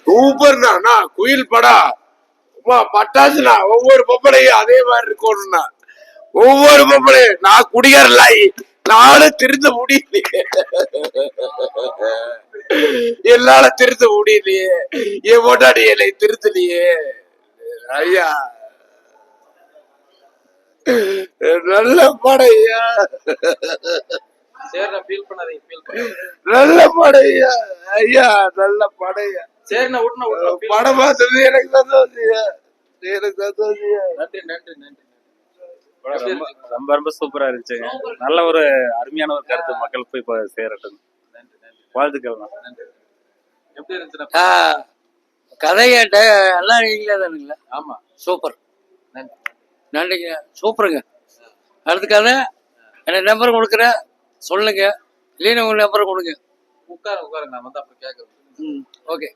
சூப்பர்ண்ணா குயில் அம்மா பட்டாசுண்ணா ஒவ்வொரு பொம்பளையும் அதே மாதிரி இருக்கணும்னா. ஒவ்வொரு பொம்பளையும் நான் குடிகாரலாயி நானும் திருந்த முடியலையே. என்னால திருத்த முடியலையே. என் பொண்டாடி என்னை திருத்தலையே. ஐயா. நல்ல பண்ணாதீங்க நல்ல படம் ஐயா நல்ல படம் ஐயா. சரிண்ணா விட்டுனா feel படம் பார்த்தது எனக்கு சந்தோஷம் எனக்கு சந்தோஷம் நன்றி நன்றி நன்றி. ரொம்ப ரொம்ப சூப்பரா இருந்துச்சுங்க. நல்ல ஒரு அருமையான ஒரு கருத்து மக்கள் போய் சேரட்டும். நன்றி நன்றி. வாழ்த்துக்கள் எப்படி இருந்துச்சுண்ணா ஆ, கதை கேட்ட எல்லாம் நீங்களே தானுங்களா. ஆமா. சூப்பர். நன்றி. நன்றிங்க. சூப்பருங்க. அடுத்த கதை. எனக்கு நம்பர் கொடுக்குறேன் சொல்லுங்க. இல்லைன்னு உங்க நம்பர் கொடுங்க. உட்காருங்க உட்காருங்க நான் வந்து அப்புறம் கேட்கறேன். ம் ஓகே.